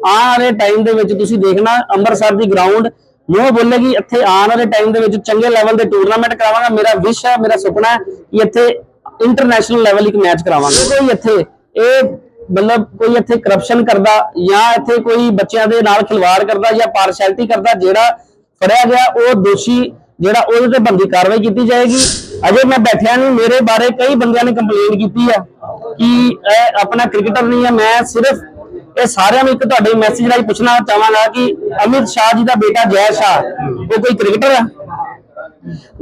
ਆਉਣ ਵਾਲੇ ਟਾਈਮ ਦੇ ਵਿੱਚ ਤੁਸੀਂ ਦੇਖਣਾ, ਅੰਮ੍ਰਿਤਸਰ ਦੀ ਗਰਾਊਂਡ ਮੂੰਹ ਬੋਲੇਗੀ, ਇੱਥੇ ਆਉਣ ਵਾਲੇ ਟਾਈਮ ਦੇ ਵਿੱਚ ਚੰਗੇ ਲੈਵਲ ਦੇ ਟੂਰਨਾਮੈਂਟ ਕਰਾਵਾਂਗਾ। ਮੇਰਾ ਵਿਸ਼ ਹੈ, ਮੇਰਾ ਸੁਪਨਾ ਹੈ ਕਿ ਇੱਥੇ ਇੰਟਰਨੈਸ਼ਨਲ ਲੈਵਲ ਇੱਕ ਮੈਚ ਕਰਾਵਾਂਗਾ। ਕੋਈ ਇੱਥੇ ਇਹ ਮਤਲਬ ਕੋਈ ਇੱਥੇ ਕਰਪਸ਼ਨ ਕਰਦਾ ਜਾਂ ਇੱਥੇ ਕੋਈ ਬੱਚਿਆਂ ਦੇ ਨਾਲ ਖਿਲਵਾੜ ਕਰਦਾ ਜਾਂ ਪਾਰਸ਼ੈਲਿਟੀ ਕਰਦਾ, ਜਿਹੜਾ ਫੜਿਆ ਗਿਆ, ਉਹ ਦੋਸ਼ੀ ਜਿਹੜਾ ਉਹਦੇ ਤੇ ਬੰਦੀ ਕਾਰਵਾਈ ਕੀਤੀ ਜਾਏਗੀ। ਅਜੇ ਮੈਂ ਬੈਠਿਆ ਨਹੀਂ, ਮੇਰੇ ਬਾਰੇ ਕਈ ਬੰਦਿਆਂ ਨੇ ਕੰਪਲੇਂਟ ਕੀਤੀ ਆ ਕਿ ਇਹ ਆਪਣਾ ਕ੍ਰਿਕਟਰ ਨਹੀਂ ਹੈ ਮੈਂ ਸਿਰਫ ਇਹ ਸਾਰਿਆਂ ਨੂੰ ਇੱਕ ਤੁਹਾਡੇ ਮੈਸੇਜ ਰਾਹੀਂ ਪੁੱਛਣਾ ਚਾਹਾਂਗਾ ਕਿ ਅਮਿਤ ਸ਼ਾਹ ਜੀ ਦਾ ਬੇਟਾ ਜੈ ਸ਼ਾਹ, ਉਹ ਕੋਈ ਕ੍ਰਿਕਟਰ ਹੈ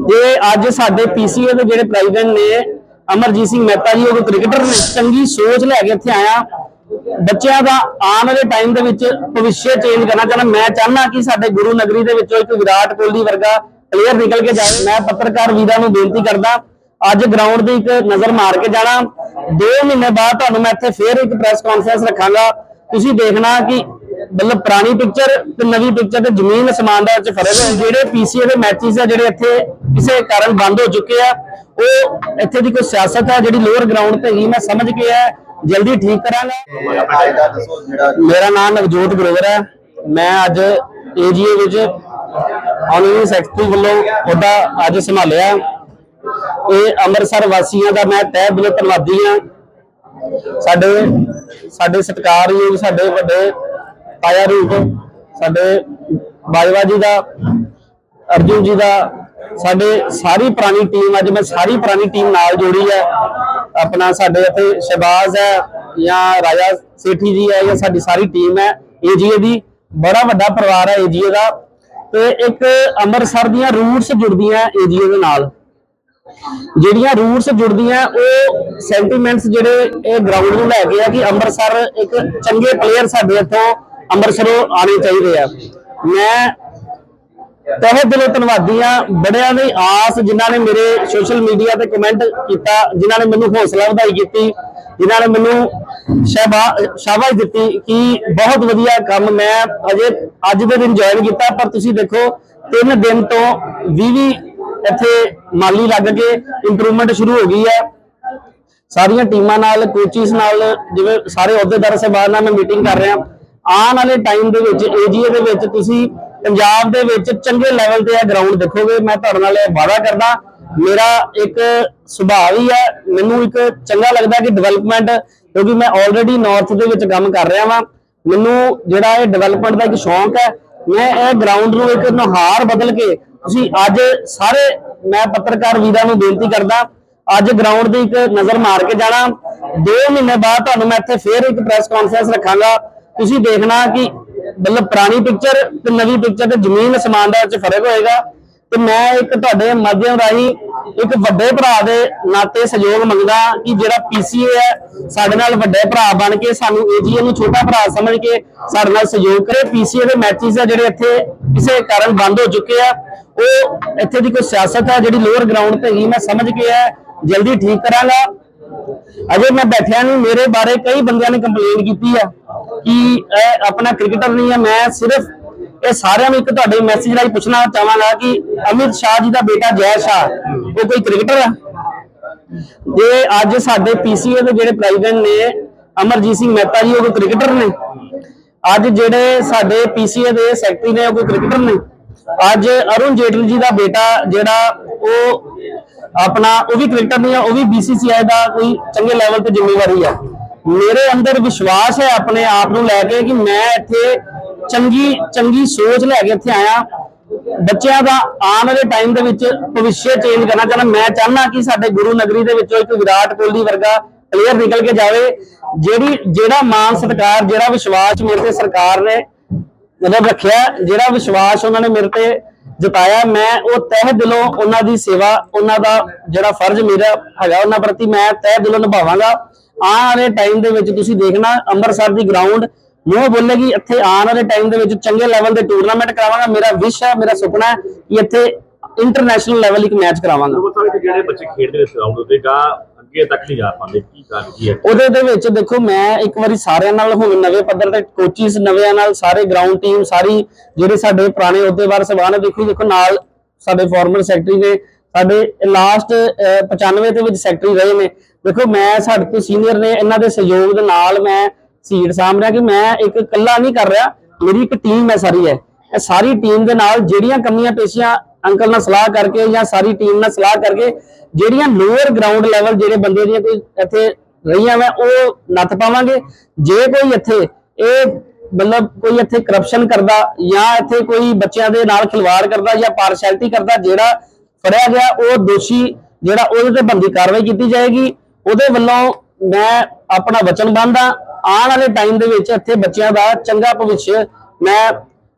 ਜੇ ਅੱਜ ਸਾਡੇ ਪੀਸੀਏ ਦੇ ਜਿਹੜੇ ਪ੍ਰੈਜ਼ੀਡੈਂਟ ਨੇ, ਅਮਰਜੀਤ ਸਿੰਘ ਮਹਿਤਾ ਜੀ, ਉਹ ਕੋਈ ਕ੍ਰਿਕਟਰ ਨੇ? ਚੰਗੀ ਸੋਚ ਲੈ ਕੇ ਇੱਥੇ ਆਇਆ। ਬੱਚਿਆਂ ਦਾ ਆਉਣ ਵਾਲੇ ਟਾਈਮ ਦੇ ਵਿੱਚ ਭਵਿੱਖ ਚੇਂਜ ਕਰਨਾ ਚਾਹੁੰਦਾ। ਮੈਂ ਚਾਹੁੰਦਾ ਕਿ ਸਾਡੇ ਗੁਰੂ ਨਗਰੀ ਦੇ ਵਿੱਚੋਂ ਇੱਕ ਵਿਰਾਟ ਕੋਹਲੀ ਵਰਗਾ ਪਲੇਅਰ ਨਿਕਲ ਕੇ ਜਾਵੇ। ਮੈਂ ਪੱਤਰਕਾਰ ਵੀਰਾਂ ਨੂੰ ਬੇਨਤੀ ਕਰਦਾ, ਅੱਜ ਗਰਾਊਂਡ ਦੀ ਇੱਕ ਨਜ਼ਰ ਮਾਰ ਕੇ ਜਾਣਾ। 2 ਮਹੀਨੇ ਬਾਅਦ ਤੁਹਾਨੂੰ ਮੈਂ ਇੱਥੇ ਫੇਰ ਇੱਕ ਪ੍ਰੈਸ ਕਾਨਫਰੰਸ ਰੱਖਾਂਗਾ। ਤੁਸੀਂ ਦੇਖਣਾ ਕਿ ਮਤਲਬ ਪੁਰਾਣੀ ਪਿਕਚਰ ਤੇ ਨਵੀਂ ਪਿਕਚਰ ਤੇ ਜ਼ਮੀਨ ਅਸਮਾਨ ਦਾ ਵਿੱਚ ਫ਼ਰਕ ਹੈ। ਜਿਹੜੇ ਪੀਸੀਏ ਦੇ ਮੈਚਸ ਆ, ਜਿਹੜੇ ਇੱਥੇ ਕਿਸੇ ਕਾਰਨ ਬੰਦ ਹੋ ਚੁੱਕੇ ਆ, ਉਹ ਇੱਥੇ ਦੀ ਕੋਈ ਸਿਆਸਤ ਹੈ ਜਿਹੜੀ ਲੋਅਰ ਗਰਾਊਂਡ ਤੇ ਹੀ ਮੈਂ ਸਮਝ ਕੇ ਜਲਦੀ ਠੀਕ ਕਰਾਂਗਾ। ਮੇਰਾ ਨਾਮ ਨਵਜੋਤ ਗਰੋਵਰ ਹੈ। ਮੈਂ ਅੱਜ ਏਜੀਏ ਵਿੱਚ ਆਨਲਾਈਨ ਸੈਕਟਰੀ ਵੱਲੋਂ ਉਹਦਾ ਅੱਜ ਸੰਭਾਲਿਆ। ਇਹ ਅੰਮ੍ਰਿਤਸਰ ਵਾਸੀਆਂ ਦਾ ਮੈਂ ਤਹਿ ਦਿਲੋਂ ਧੰਨਵਾਦੀ ਹਾਂ। ਸਾਡੇ ਸਾਡੇ ਸਤਿਕਾਰਯੋਗ, ਸਾਡੇ ਵੱਡੇ ਤਾਇਆ ਰੂਪ, ਸਾਡੇ ਬਾਜਵਾ ਜੀ ਦਾ, ਅਰਜੁਨ ਜੀ ਦਾ, ਸਾਡੇ ਸਾਰੀ ਪੁਰਾਣੀ ਟੀਮ ਅੱਜ ਮੈਂ ਸਾਰੀ ਪੁਰਾਣੀ ਟੀਮ ਨਾਲ ਜੋੜੀ ਹੈ। ਆਪਣਾ ਸਾਡੇ ਇੱਥੇ ਸ਼ਹਿਬਾਜ਼ ਹੈ ਜਾਂ ਰਾਜਾ ਸੇਠੀ ਜੀ ਹੈ ਜਾਂ ਸਾਡੀ ਸਾਰੀ ਟੀਮ ਹੈ ਏਜੀਏ ਦੀ। ਬੜਾ ਵੱਡਾ ਪਰਿਵਾਰ ਹੈ ਏਜੀਏ ਦਾ। ਤੇ ਇੱਕ ਅੰਮ੍ਰਿਤਸਰ ਦੀਆਂ ਰੂਟਸ ਜੁੜਦੀਆਂ ਏਜੀਏ ਦੇ ਨਾਲ। ਜਿਹੜੀਆਂ ਰੂਟਸ ਜੁੜਦੀਆਂ, ਉਹ ਸੈਂਟੀਮੈਂਟਸ ਜਿਹੜੇ ਇਹ ਗਰਾਊਂਡ ਨੂੰ ਲੈ ਕੇ ਆ ਕਿ ਅੰਮ੍ਰਿਤਸਰ ਇੱਕ ਚੰਗੇ ਪਲੇਅਰ ਸਾਡੇ ਇੱਥੋਂ ਅੰਮ੍ਰਿਤਸਰੋਂ ਆਣੇ ਚਾਹੀਦੇ ਆ। ਮੈਂ ਤਹਿ ਦਿਲੋਂ ਧੰਨਵਾਦੀ ਆ ਬੜਿਆਂ ਦੀ ਆਸ ਜਿਨ੍ਹਾਂ ਨੇ ਮੇਰੇ ਸੋਸ਼ਲ ਮੀਡੀਆ ਤੇ ਕਮੈਂਟ ਕੀਤਾ, ਜਿਨ੍ਹਾਂ ਨੇ ਮੈਨੂੰ ਹੌਸਲਾ ਵਧਾਈ ਕੀਤੀ ਜਿਨ੍ਹਾਂ ਨੇ ਮੈਨੂੰ ਸ਼ਾਬਾ- ਸ਼ਾਬਾਸ਼ ਦਿੱਤੀ ਕਿ ਬਹੁਤ ਵਧੀਆ ਕੰਮ ਮੈਂ ਅਜੇ ਅੱਜ ਦੇ ਦਿਨ ਜੁਆਇਨ ਕੀਤਾ, ਪਰ ਤੁਸੀਂ ਦੇਖੋ, ਤਿੰਨ ਦਿਨ ਤੋਂ 20 20 ਇੱਥੇ ਮਾਲੀ ਲੱਗ ਕੇ ਇੰਪਰੂਵਮੈਂਟ ਸ਼ੁਰੂ ਹੋ ਗਈ ਹੈ। ਸਾਰੀਆਂ ਟੀਮਾਂ ਨਾਲ ਕੋਚਿਸ ਨਾਲ, ਜਿਵੇਂ ਸਾਰੇ ਅਹੁਦੇਦਾਰ ਸਾਹਿਬਾਨ ਨਾਲ ਮੈਂ ਮੀਟਿੰਗ ਕਰ ਰਿਹਾ। ਆਉਣ ਵਾਲੇ ਟਾਈਮ ਦੇ ਵਿੱਚ ਏਜੀਏ ਦੇ ਵਿੱਚ ਤੁਸੀਂ ਪੰਜਾਬ ਦੇ ਵਿੱਚ ਚੰਗੇ ਲੈਵਲ ਤੇ ਇਹ ਗਰਾਊਂਡ ਦੇਖੋਗੇ। ਮੈਂ ਤੁਹਾਡੇ ਨਾਲ ਇਹ ਵਾਅਦਾ ਕਰਦਾ, ਮੇਰਾ ਇੱਕ ਸੁਭਾਅ ਹੀ ਹੈ, ਮੈਨੂੰ ਇੱਕ ਚੰਗਾ ਲੱਗਦਾ ਕਿ ਡਿਵੈਲਪਮੈਂਟ ਕਿਉਂਕਿ ਮੈਂ ਆਲਰੇਡੀ ਨਾਰਥ ਦੇ ਵਿੱਚ ਕੰਮ ਕਰ ਰਿਹਾ ਵਾਂ। ਮੈਨੂੰ ਜਿਹੜਾ ਇਹ ਡਿਵੈਲਪਮੈਂਟ ਦਾ ਇੱਕ ਸ਼ੌਂਕ ਹੈ, ਮੈਂ ਇਹ ਗਰਾਊਂਡ ਨੂੰ ਇੱਕ ਨੁਹਾਰ ਬਦਲ ਕੇ ਤੁਸੀਂ ਅੱਜ ਸਾਰੇ, ਮੈਂ ਪੱਤਰਕਾਰ ਵੀਰਾਂ ਨੂੰ ਬੇਨਤੀ ਕਰਦਾ, ਅੱਜ ਗਰਾਊਂਡ ਦੀ ਇੱਕ ਨਜ਼ਰ ਮਾਰ ਕੇ ਜਾਣਾ। 2 ਮਹੀਨੇ ਬਾਅਦ ਤੁਹਾਨੂੰ ਮੈਂ ਇੱਥੇ ਫੇਰ ਇੱਕ ਪ੍ਰੈਸ ਕਾਨਫਰੰਸ ਰੱਖਾਂਗਾ। ਤੁਸੀਂ ਦੇਖਣਾ ਕਿ ਮਤਲਬ ਪੁਰਾਣੀ ਪਿਕਚਰ ਤੇ ਨਵੀਂ ਪਿਕਚਰ ਤੇ ਜ਼ਮੀਨ ਅਸਮਾਨ ਦਾ ਵਿੱਚ ਫ਼ਰਕ ਹੋਏਗਾ। ਤੇ ਮੈਂ ਇੱਕ ਤੁਹਾਡੇ ਮਾਧਿਅਮ ਰਾਹੀਂ ਇੱਕ ਵੱਡੇ ਭਰਾ ਦੇ ਨਾਤੇ ਸਹਿਯੋਗ ਮੰਗਦਾ ਕਿ ਜਿਹੜਾ ਪੀਸੀਏ ਹੈ, ਸਾਡੇ ਨਾਲ ਵੱਡੇ ਭਰਾ ਬਣ ਕੇ ਸਾਨੂੰ ਏਜੀਏ ਨੂੰ ਛੋਟਾ ਭਰਾ ਸਮਝ ਕੇ ਸਾਡੇ ਨਾਲ ਸਹਿਯੋਗ ਕਰੇ। ਪੀਸੀਏ ਦੇ ਮੈਚਸ ਆ ਜਿਹੜੇ ਇੱਥੇ ਕਿਸੇ ਕਾਰਨ ਬੰਦ ਹੋ ਚੁੱਕੇ ਆ। ਉਹ ਇੱਥੇ ਦੀ ਕੋਈ ਸਿਆਸਤ ਹੈ ਜਿਹੜੀ ਲੋਅਰ ਗਰਾਊਂਡ ਤੇ ਹੀ ਮੈਂ ਸਮਝ ਕੇ ਜਲਦੀ ਠੀਕ ਕਰਾਂਗਾ। ਅਜੇ ਮੈਂ ਬੈਠਿਆ ਨਹੀਂ ਮੇਰੇ ਬਾਰੇ ਕਈ ਬੰਦਿਆਂ ਨੇ ਕੰਪਲੇਂਟ ਕੀਤੀ ਆ ਕਿ ਇਹ ਆਪਣਾ ਕ੍ਰਿਕਟਰ ਨਹੀਂ ਹੈ ਮੈਂ ਸਿਰਫ ਇਹ ਸਾਰਿਆਂ ਨੂੰ ਇੱਕ ਤੁਹਾਡੇ ਮੈਸੇਜ ਰਾਹੀਂ ਪੁੱਛਣਾ ਚਾਹਾਂਗਾ ਕਿ ਅਮਿਤ ਸ਼ਾਹ ਜੀ ਦਾ ਬੇਟਾ ਜੈ ਸ਼ਾਹ, ਉਹ ਕੋਈ ਕ੍ਰਿਕਟਰ ਆ? ਜੇ ਅੱਜ ਸਾਡੇ ਪੀਸੀਏ ਦੇ ਜਿਹੜੇ ਪ੍ਰੈਜ਼ੀਡੈਂਟ ਨੇ, ਅਮਰਜੀਤ ਸਿੰਘ ਮਹਿਤਾ ਜੀ, ਉਹ ਕੋਈ ਕ੍ਰਿਕਟਰ ਨੇ? ਅੱਜ ਜਿਹੜੇ ਸਾਡੇ ਪੀਸੀਏ ਦੇ ਸੈਕਟਰੀ ਨੇ, ਉਹ ਕੋਈ ਕ੍ਰਿਕਟਰ ਨੇ? ਅੱਜ ਅਰੁਣ ਜੇਟਲੀ ਜੀ ਦਾ ਬੇਟਾ ਜਿਹੜਾ ਉਹ ਆਪਣਾ, ਉਹ ਵੀ ਕ੍ਰਿਕਟਰ ਨਹੀਂ ਆ, ਉਹ ਵੀ ਬੀਸੀਸੀਆਈ ਦਾ ਕੋਈ ਚੰਗੇ ਲੈਵਲ ਤੇ ਜ਼ਿੰਮੇਵਾਰੀ ਆ। ਮੇਰੇ ਅੰਦਰ ਵਿਸ਼ਵਾਸ ਹੈ ਆਪਣੇ ਆਪ ਨੂੰ ਲੈ ਕੇ ਕਿ ਮੈਂ ਇੱਥੇ ਚੰਗੀ ਚੰਗੀ ਸੋਚ ਲੈ ਕੇ ਇੱਥੇ ਆਇਆ। ਬੱਚਿਆਂ ਦਾ ਆਉਣ ਵਾਲੇ ਟਾਈਮ ਦੇ ਵਿੱਚ ਭਵਿੱਖ ਚੇਂਜ ਕਰਨਾ ਚਾਹੁੰਦਾ। ਮੈਂ ਚਾਹੁੰਦਾ ਕਿ ਸਾਡੇ ਗੁਰੂ ਨਗਰੀ ਦੇ ਵਿੱਚੋਂ ਇੱਕ ਵਿਰਾਟ ਕੋਹਲੀ ਵਰਗਾ ਪਲੇਅਰ ਨਿਕਲ ਕੇ ਜਾਵੇ, ਜਿਹੜੀ, ਜਿਹੜਾ ਮਾਨ ਸਤਿਕਾਰ, ਜਿਹੜਾ ਵਿਸ਼ਵਾਸ ਮੇਰੇ ਤੇ ਸਰਕਾਰ ਨੇ ਮਤਲਬ ਰੱਖਿਆ, ਜਿਹੜਾ ਵਿਸ਼ਵਾਸ ਉਹਨਾਂ ਨੇ ਮੇਰੇ ਤੇ ਜਤਾਇਆ, ਮੈਂ ਉਹ ਤਹਿ ਦਿਲੋਂ ਉਹਨਾਂ ਦੀ ਸੇਵਾ, ਉਹਨਾਂ ਦਾ ਜਿਹੜਾ ਫਰਜ਼ ਮੇਰਾ ਹੈਗਾ ਉਹਨਾਂ ਪ੍ਰਤੀ, ਮੈਂ ਤਹਿ ਦਿਲੋਂ ਨਿਭਾਵਾਂਗਾ। ਆਉਣ ਵਾਲੇ ਟਾਈਮ ਦੇ ਵਿੱਚ ਤੁਸੀਂ ਦੇਖਣਾ, ਅੰਮ੍ਰਿਤਸਰ ਦੀ ਗਰਾਊਂਡ ਮੂੰਹ ਬੋਲੇਗੀ, ਇੱਥੇ ਆਉਣ ਵਾਲੇ ਟਾਈਮ ਦੇ ਵਿੱਚ ਚੰਗੇ ਲੈਵਲ ਦੇ ਟੂਰਨਾਮੈਂਟ ਕਰਾਵਾਂਗਾ। ਮੇਰਾ ਵਿਸ਼ ਹੈ, ਮੇਰਾ ਸੁਪਨਾ ਹੈ ਕਿ ਇੱਥੇ ਇੰਟਰਨੈਸ਼ਨਲ ਲੈਵਲ ਇੱਕ ਮੈਚ ਕਰਾਵਾਂਗਾ। ਜਿਹੜੇ ਬੱਚੇ ਖੇਡਦੇ ਨੇ ਗਰਾਊਂਡ ਉੱਤੇ ਗਾ ਅੱਗੇ ਤੱਕ ਨਹੀਂ ਜਾ ਪਾਉਂਦੇ, ਕੀ ਕਾਰਨ ਕੀ ਹੈ? ਉਹਦੇ ਦੇ ਵਿੱਚ ਦੇਖੋ, ਮੈਂ ਇੱਕ ਵਾਰੀ ਸਾਰਿਆਂ ਨਾਲ ਹੁਣ ਨਵੇਂ ਪੱਧਰ ਤੇ ਕੋਚਿਸ ਨਵਿਆਂ ਨਾਲ ਸਾਰੇ ਗਰਾਊਂਡ ਟੀਮ ਸਾਰੀ ਜਿਹੜੇ ਸਾਡੇ ਪੁਰਾਣੇ ਅਹੁਦੇਦਾਰ ਸਭਾ ਦੇਖੋ ਦੇਖੋ, ਨਾਲ ਸਾਡੇ ਫਾਰਮਰ ਸੈਕਟਰੀ ਨੇ, ਸਾਡੇ ਲਾਸਟ 95 ਦੇ ਵਿੱਚ ਸੈਕਟਰੀ ਰਹੇ ਨੇ। ਦੇਖੋ, ਮੈਂ ਸਾਡੇ ਤੋਂ ਸੀਨੀਅਰ ਨੇ, ਇਹਨਾਂ ਦੇ ਸਹਿਯੋਗ ਦੇ ਨਾਲ ਮੈਂ ਸੀਟ ਸਾਂਭ ਰਿਹਾ ਕਿ ਮੈਂ ਇੱਕ ਇਕੱਲਾ ਨਹੀਂ ਕਰ ਰਿਹਾ, ਮੇਰੀ ਇੱਕ ਟੀਮ ਹੈ ਸਾਰੀ ਹੈ। ਇਹ ਸਾਰੀ ਟੀਮ ਦੇ ਨਾਲ ਜਿਹੜੀਆਂ ਕਮੀਆਂ ਪੇਸ਼ੀਆਂ ਅੰਕਲ ਨਾਲ ਸਲਾਹ ਕਰਕੇ ਜਾਂ ਸਾਰੀ ਟੀਮ ਨਾਲ ਸਲਾਹ ਕਰਕੇ ਜਿਹੜੀਆਂ ਲੋਅਰ ਗਰਾਊਂਡ ਲੈਵਲ ਜਿਹੜੇ ਬੰਦੇ ਦੀਆਂ ਕੋਈ ਇੱਥੇ ਰਹੀਆਂ ਮੈਂ ਉਹ ਨੱਥ ਪਾਵਾਂਗੇ। ਜੇ ਕੋਈ ਇੱਥੇ ਇਹ ਮਤਲਬ ਕੋਈ ਇੱਥੇ ਕਰਪਸ਼ਨ ਕਰਦਾ ਜਾਂ ਇੱਥੇ ਕੋਈ ਬੱਚਿਆਂ ਦੇ ਨਾਲ ਖਿਲਵਾੜ ਕਰਦਾ ਜਾਂ ਪਾਰਸ਼ੈਲਿਟੀ ਕਰਦਾ, ਜਿਹੜਾ ਫੜਿਆ ਗਿਆ, ਉਹ ਦੋਸ਼ੀ ਜਿਹੜਾ ਉਹਦੇ ਤੇ ਬੰਦੀ ਕਾਰਵਾਈ ਕੀਤੀ ਜਾਏਗੀ। ਉਹਦੇ ਵੱਲੋਂ ਮੈਂ ਆਪਣਾ ਵਚਨ ਬੰਦਾ ਆਉਣ ਵਾਲੇ ਟਾਈਮ ਦੇ ਵਿੱਚ ਇੱਥੇ ਬੱਚਿਆਂ ਦਾ ਚੰਗਾ ਭਵਿੱਖ ਮੈਂ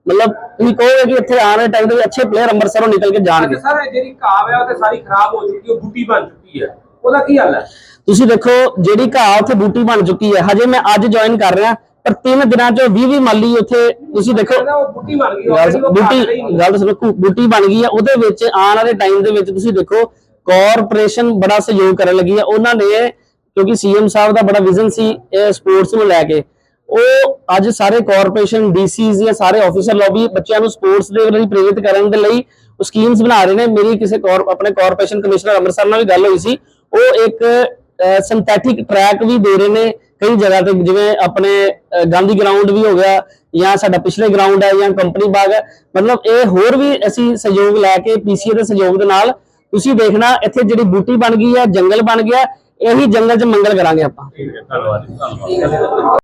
ਮਤਲਬ ਤੁਸੀਂ ਕਹੋਗੇ ਕਿ ਇੱਥੇ ਆਉਣ ਵਾਲੇ ਟਾਈਮ ਦੇ ਵਿੱਚ ਅੱਛੇ ਪਲੇਅਰ ਅੰਮ੍ਰਿਤਸਰੋਂ ਨਿਕਲ ਕੇ ਜਾਣਗੇ। ਸਰ ਜਿਹੜੀ ਕਾਬ ਹੈ ਉਹ ਤੇ ਸਾਰੀ ਖਰਾਬ ਹੋ ਚੁੱਕੀ ਹੈ ਬੂਟੀ ਬਣ ਚੁੱਕੀ ਹੈ। ਉਹਦਾ ਕੀ ਹੱਲ ਹੈ? ਤੁਸੀਂ ਦੇਖੋ ਜਿਹੜੀ ਘਾਹ ਉੱਥੇ ਬੂਟੀ ਬਣ ਚੁੱਕੀ ਹੈ। ਹਜੇ ਮੈਂ ਅੱਜ ਜੁਆਇਨ ਕਰ ਰਿਹਾ ਪਰ 3 ਦਿਨਾਂ ਚ 20 20 ਮਾਲੀ ਉੱਥੇ ਤੁਸੀਂ ਦੇਖੋ ਕਹਿੰਦਾ ਉਹ ਬਣ ਗਈ ਗੱਲ already ਉਹ ਬੂਟੀ ਘਾਹ ਰਹੀ ਨਹੀਂ। ਗੱਲ ਸੁਣੋ ਬੂਟੀ ਬਣ ਗਈ ਹੈ। ਉਹਦੇ ਵਿੱਚ ਆਉਣ ਵਾਲੇ ਟਾਈਮ ਦੇ ਵਿੱਚ ਤੁਸੀਂ ਦੇਖੋ ਕਾਰਪੋਰੇਸ਼ਨ ਬੜਾ ਸਹਿਯੋਗ ਕਰਨ ਲੱਗੀ ਹੈ। ਉਹਨਾਂ ਨੇ ਕਿਉਂਕਿ ਸੀਐਮ ਸਾਹਿਬ ਦਾ ਬੜਾ ਵਿਜ਼ਨ ਸੀ ਇਹ ਸਪੋਰਟਸ ਨੂੰ ਲੈ ਕੇ। ਉਹ ਅੱਜ ਸਾਰੇ ਕਾਰਪੋਰੇਸ਼ਨ ਡੀਸੀਜ਼ ਜਾਂ ਸਾਰੇ ਆਫੀਸਰ ਲੌਬੀ ਬੱਚਿਆਂ ਨੂੰ ਸਪੋਰਟਸ ਦੇ ਲਈ ਪ੍ਰੇਰਿਤ ਕਰਨ ਦੇ ਲਈ ਉਹ ਸਕੀਮਸ ਬਣਾ ਰਹੇ ਨੇ। ਮੇਰੀ ਕਿਸੇ ਆਪਣੇ ਕਾਰਪੋਰੇਸ਼ਨ ਕਮਿਸ਼ਨਰ ਅੰਮ੍ਰਿਤਸਰ ਨਾਲ ਵੀ ਗੱਲ ਹੋਈ ਸੀ। ਉਹ ਇੱਕ ਸਿੰਥੈਟਿਕ ਟਰੈਕ ਵੀ ਦੇ ਰਹੇ ਨੇ ਕਈ ਜਗ੍ਹਾ ਤੇ, ਜਿਵੇਂ ਆਪਣੇ ਗਾਂਧੀ ਗਰਾਊਂਡ ਵੀ ਹੋ ਗਿਆ ਜਾਂ ਸਾਡਾ ਪਿਛਲੇ ਗਰਾਊਂਡ ਹੈ ਜਾਂ ਕੰਪਨੀ ਬਾਗ ਹੈ। ਮਤਲਬ ਇਹ ਹੋਰ ਵੀ ਅਸੀਂ ਸਹਿਯੋਗ ਲੈ ਕੇ ਪੀਸੀਏ ਦੇ ਸਹਿਯੋਗ ਦੇ ਨਾਲ ਤੁਸੀਂ ਦੇਖਣਾ, ਇੱਥੇ ਜਿਹੜੀ ਬੂਟੀ ਬਣ ਗਈ ਹੈ, ਜੰਗਲ ਬਣ ਗਿਆ, ਇਹੀ ਜੰਗਲ 'ਚ ਮੰਗਲ ਕਰਾਂਗੇ ਆਪਾਂ। ਠੀਕ ਹੈ ਧੰਨਵਾਦ।